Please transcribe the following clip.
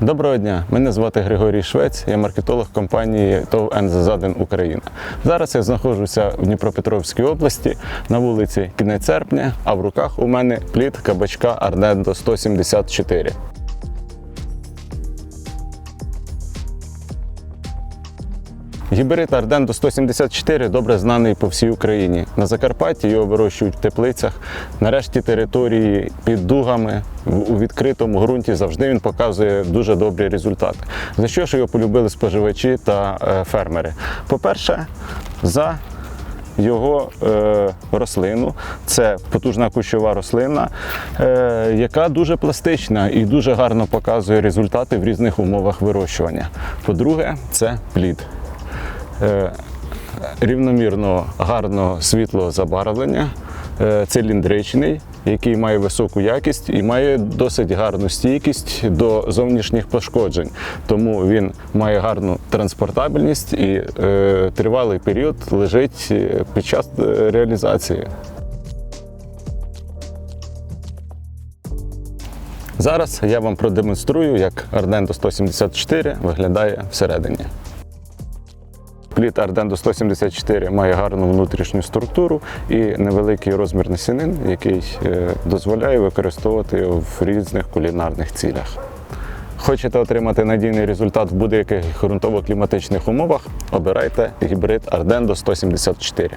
Доброго дня, мене звати Григорій Швець, я маркетолог компанії ТОВ «Ензазаден Україна. Зараз я знаходжуся в Дніпропетровській області на вулиці Кінець серпня, а в руках у мене плід кабачка Ардендо 174. Гібрид Ардендо 174 добре знаний по всій Україні. На Закарпатті його вирощують в теплицях. На решті території під дугами у відкритому ґрунті завжди він показує дуже добрі результати. За що ж його полюбили споживачі та е, фермери? По-перше, за його е, рослину. Це потужна кущова рослина, е, яка дуже пластична і дуже гарно показує результати в різних умовах вирощування. По-друге, це плід. Е, рівномірно гарного світлого забарвлення, е, циліндричний, який має високу якість і має досить гарну стійкість до зовнішніх пошкоджень. Тому він має гарну транспортабельність і е, тривалий період лежить під час реалізації. Зараз я вам продемонструю, як Ardendo 174 виглядає всередині. Плід Ardendo 174 має гарну внутрішню структуру і невеликий розмір насінин, який е, дозволяє використовувати в різних кулінарних цілях. Хочете отримати надійний результат в будь-яких ґрунтово-кліматичних умовах? Обирайте гібрид Ardendo 174.